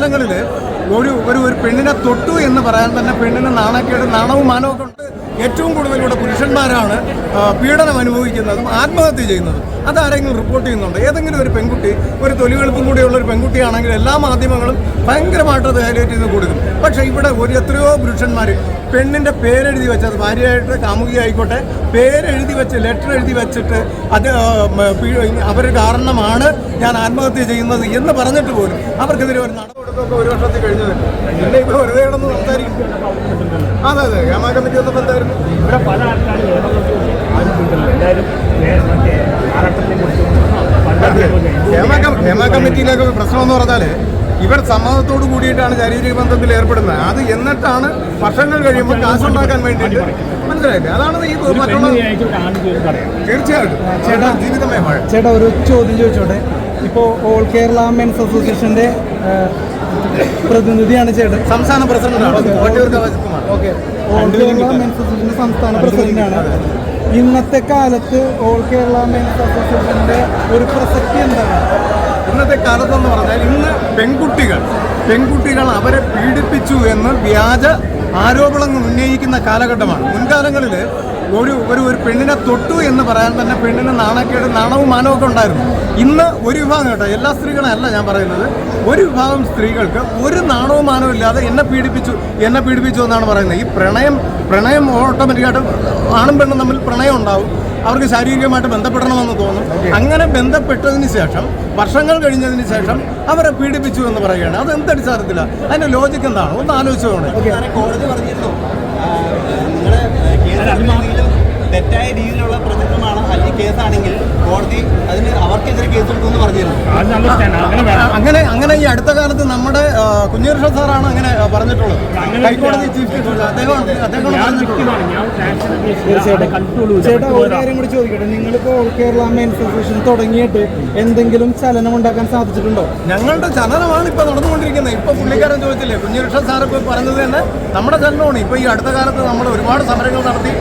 മുൻകാലങ്ങളിൽ ഒരു ഒരു ഒരു പെണ്ണിനെ തൊട്ടു എന്ന് പറയാൻ തന്നെ പെണ്ണിന് നാണക്കേട് നാണവും മാനവും ഒക്കെ ഏറ്റവും കൂടുതൽ പുരുഷന്മാരാണ് പീഡനം അനുഭവിക്കുന്നതും ആത്മഹത്യ ചെയ്യുന്നതും. അതാരെങ്കിലും റിപ്പോർട്ട് ചെയ്യുന്നുണ്ട്? ഏതെങ്കിലും ഒരു പെൺകുട്ടി ഒരു തൊലിവെളുപ്പും കൂടിയുള്ള ഒരു പെൺകുട്ടിയാണെങ്കിൽ എല്ലാ മാധ്യമങ്ങളും ഭയങ്കരമായിട്ട് അത് ഹൈലൈറ്റ് ചെയ്ത് കൊടുക്കും. പക്ഷേ ഇവിടെ ഒരു എത്രയോ പുരുഷന്മാർ പെണ്ണിന്റെ പേരെഴുതി വെച്ചത് ഭാര്യയായിട്ട് കാമുകിയായിക്കോട്ടെ പേരെഴുതി വെച്ച് ലെറ്റർ എഴുതി വെച്ചിട്ട് അത് അവർ കാരണമാണ് ഞാൻ ആത്മഹത്യ ചെയ്യുന്നത് എന്ന് പറഞ്ഞിട്ട് പോലും അവർക്കെതിരെ ഒരു നടപടിയൊക്കെ ഒരു വർഷത്തിൽ കഴിഞ്ഞത്. പിന്നെ വെറുതെ സംസാരിക്കും. അതെ അതെ ഹേമ കമ്മിറ്റി വന്നപ്പോൾ എന്തായിരുന്നു? ഇവിടെ പല ആൾക്കാരും ഹേമ കമ്മിറ്റിയിലേക്ക് പ്രശ്നം എന്ന് പറഞ്ഞാൽ ഇവർ സമ്മതത്തോട് കൂടിയിട്ടാണ് ശാരീരിക ബന്ധത്തിൽ ഏർപ്പെടുന്നത്. അത് എന്നിട്ടാണ് വർഷങ്ങൾ കഴിയുമ്പോൾ കാശുണ്ടാക്കാൻ വേണ്ടിയിട്ട് മനസ്സിലായില്ലേ? അതാണ് ഈ മറ്റുള്ള തീർച്ചയായിട്ടും. ചേട്ടാ. ജീവിതമേ മഴ ചേട്ടാ ഒരു ചോദ്യം ചോദിച്ചോട്ടെ? ഇപ്പോൾ ഓൾ കേരള മെൻസ് അസോസിയേഷന്റെ പ്രതിനിധിയാണ് ചേട്ടൻ. സംസ്ഥാന പ്രസിഡന്റാണ്. ഓക്കെ. ഓൾ കേരള മെൻസ് അസോസിയേഷന്റെ സംസ്ഥാന പ്രസിഡന്റാണ്. ഇന്നത്തെ കാലത്ത് ഓൾ കേരള മെൻസ് അസോസിയേഷന്റെ ഒരു പ്രസക്തി എന്താണ്? ഇന്നത്തെ കാലത്തെന്ന് പറഞ്ഞാൽ ഇന്ന് പെൺകുട്ടികൾ പെൺകുട്ടികൾ അവരെ പീഡിപ്പിച്ചു എന്ന് വ്യാജ ആരോപണങ്ങൾ ഉന്നയിക്കുന്ന കാലഘട്ടമാണ്. മുൻകാലങ്ങളിൽ ഒരു ഒരു ഒരു പെണ്ണിനെ തൊട്ടു എന്ന് പറയാൻ തന്നെ പെണ്ണിന് നാണക്കേട് നാണവും മാനവും ഉണ്ടായിരുന്നു. ഇന്ന് ഒരു വിഭാഗം കേട്ടോ എല്ലാ സ്ത്രീകളും അല്ല ഞാൻ പറയുന്നത്. ഒരു വിഭാഗം സ്ത്രീകൾക്ക് ഒരു നാണവും മാനവും ഇല്ലാതെ എന്നെ പീഡിപ്പിച്ചു എന്നെ പീഡിപ്പിച്ചു എന്നാണ് പറയുന്നത്. ഈ പ്രണയം പ്രണയം ഓട്ടോമാറ്റിക്കായിട്ട് ആണും പെണ്ണും തമ്മിൽ പ്രണയം ഉണ്ടാവും. അവർക്ക് ശാരീരികമായിട്ട് ബന്ധപ്പെടണമെന്ന് തോന്നും. അങ്ങനെ ബന്ധപ്പെട്ടതിന് ശേഷം വർഷങ്ങൾ കഴിഞ്ഞതിന് ശേഷം അവരെ പീഡിപ്പിച്ചു എന്ന് പറയുകയാണ്. അത് എന്തടിസ്ഥാനത്തില്ല അതിന്റെ ലോജിക്ക് എന്താണ്? ഒന്ന് ആലോചിച്ചോണേ കോടതി പറഞ്ഞിരുന്നു. തെറ്റായ രീതിയിലുള്ള പ്രചരണമാണ് അല്ലെങ്കിൽ കേസാണെങ്കിൽ കോടതി അതിന് അവർക്കെതിരെ കേസെടുക്കുമെന്ന് പറഞ്ഞിരുന്നു. അങ്ങനെ അങ്ങനെ അങ്ങനെ ഈ അടുത്ത കാലത്ത് നമ്മുടെ ആ, സാറാണ് അങ്ങനെ പറഞ്ഞിട്ടുള്ളത്. ഹൈക്കോടതി ചീഫ് ജസ്റ്റിസ് അദ്ദേഹം അദ്ദേഹം പറഞ്ഞിട്ടുള്ളത്. ചേട്ടാ ഒരു കാര്യം കൂടി ചോദിക്കട്ടെ. നിങ്ങളിപ്പോ കേരള അസോസിയേഷൻ തുടങ്ങിയിട്ട് എന്തെങ്കിലും ചലനം ഉണ്ടാക്കാൻ സാധിച്ചിട്ടുണ്ടോ? ഞങ്ങളുടെ ചലനമാണ് ഇപ്പൊ നടന്നുകൊണ്ടിരിക്കുന്നത്. ഇപ്പൊ പുള്ളിക്കാരൻ ചോദിച്ചില്ലേ കുഞ്ഞികൃഷ്ണൻ സാർ ഇപ്പൊ പറഞ്ഞത് തന്നെ നമ്മുടെ ചലനമാണ്. ഇപ്പൊ ഈ അടുത്ത കാലത്ത് നമ്മൾ ഒരുപാട് സമരങ്ങൾ നടത്തി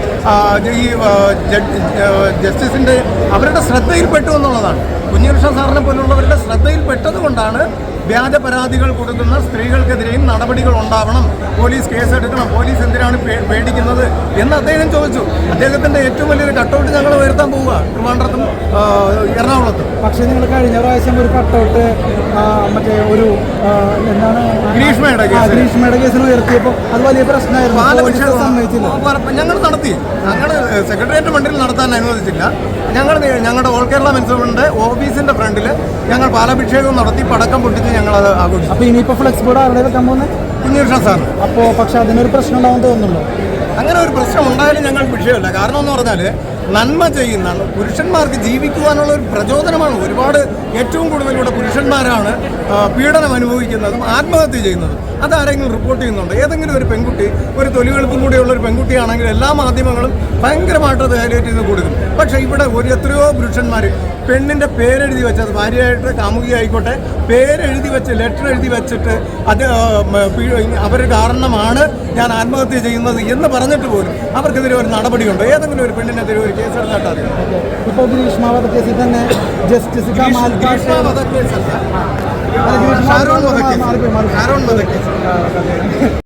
ഈ ജസ്റ്റിസിന്റെ അവരുടെ ശ്രദ്ധയിൽപ്പെട്ടു എന്നുള്ളതാണ്. കുഞ്ഞികൃഷ്ണൻ സാറിനെ പോലുള്ളവരുടെ ശ്രദ്ധയിൽപ്പെട്ടത് കൊണ്ടാണ് വ്യാജ പരാതികൾ കൊടുക്കുന്ന സ്ത്രീകൾക്കെതിരെയും നടപടികൾ ഉണ്ടാവണം. പോലീസ് കേസെടുക്കണം പോലീസ് എന്തിനാണ് പേടിക്കുന്നത് എന്ന് അദ്ദേഹം ചോദിച്ചു. അദ്ദേഹത്തിന്റെ ഏറ്റവും വലിയൊരു കട്ടൗട്ട് ഞങ്ങൾ ഉയർത്താൻ പോവുക. ട്രിവാൻഡ്രത്തും എറണാകുളത്തും. പക്ഷേ നിങ്ങൾ കഴിഞ്ഞ പ്രാവശ്യം ഒരു കട്ടൗട്ട് മറ്റേ ഒരു എന്താണ്? ഗ്രീഷ്മയുടെ. ഗ്രീഷ്മയുടെ കേസിൽ ഉയർത്തിയപ്പോൾ അത് വലിയ പ്രശ്നമായിരുന്നു. ഞങ്ങൾ നടത്തി. ഞങ്ങൾ സെക്രട്ടേറിയറ്റ് മണ്ടിൽ നടത്താൻ അനുവദിച്ചില്ല ഞങ്ങൾ ഞങ്ങളുടെ ഓൾ കേരള മെൻസോണിന്റെ ഓഫീസിന്റെ ഫ്രണ്ടിൽ ഞങ്ങൾ പാലഭിഷേകം നടത്തി പടക്കം പൊട്ടിച്ച് ഞങ്ങൾ അത് ആഘോഷിച്ചു. അപ്പോൾ ഇനിയിപ്പോൾ ഫ്ലെക്സ് ബോർഡ് ആരുടെ വെക്കാൻ പോകുന്നത് കുഞ്ഞികൃഷ്ണൻ സാർ അപ്പോൾ പക്ഷേ അതിനൊരു പ്രശ്നം ഉണ്ടാവും തോന്നുന്നുണ്ടോ? അങ്ങനെ ഒരു പ്രശ്നം ഉണ്ടായാലും ഞങ്ങൾ വിഷയമല്ല. കാരണം എന്ന് പറഞ്ഞാൽ നന്മ ചെയ്യുന്ന പുരുഷന്മാർക്ക് ജീവിക്കുവാനുള്ള ഒരു പ്രചോദനമാണ് ഒരുപാട് ഏറ്റവും കൂടുതൽ ഇവിടെ പുരുഷന്മാരാണ് പീഡനം അനുഭവിക്കുന്നതും ആത്മഹത്യ ചെയ്യുന്നതും. അതാരെങ്കിലും റിപ്പോർട്ട് ചെയ്യുന്നുണ്ട്? ഏതെങ്കിലും ഒരു പെൺകുട്ടി ഒരു തൊലിവെളുപ്പും കൂടിയുള്ള ഒരു പെൺകുട്ടിയാണെങ്കിൽ എല്ലാ മാധ്യമങ്ങളും ഭയങ്കരമായിട്ട് അത് ഹൈലൈറ്റ് ചെയ്ത് കൊടുക്കും. പക്ഷേ ഇവിടെ ഒരു എത്രയോ പുരുഷന്മാർ പെണ്ണിന്റെ പേരെഴുതി വെച്ചത് ഭാര്യയായിട്ട് കാമുകിയായിക്കോട്ടെ പേരെഴുതി വെച്ച് ലെറ്റർ എഴുതി വെച്ചിട്ട് അത് അവർ കാരണമാണ് ഞാൻ ആത്മഹത്യ ചെയ്യുന്നത് എന്ന് പറഞ്ഞിട്ട് പോലും അവർക്കെതിരെ ഒരു നടപടിയുണ്ടോ ഏതെങ്കിലും ഒരു പെണ്ണിനെതിരെ ഒരു കേസ് എടുത്തിട്ട് ഇപ്പോൾ ഇപ്പൊ ഗ്രീഷ്മ തന്നെ ജസ്റ്റിസ് കമാൽ കേസ് പാഷ വധക്കേസല്ല ഗ്രീഷ്മ ഷാരോൺ വധക്കേസ് വധക്കേസ്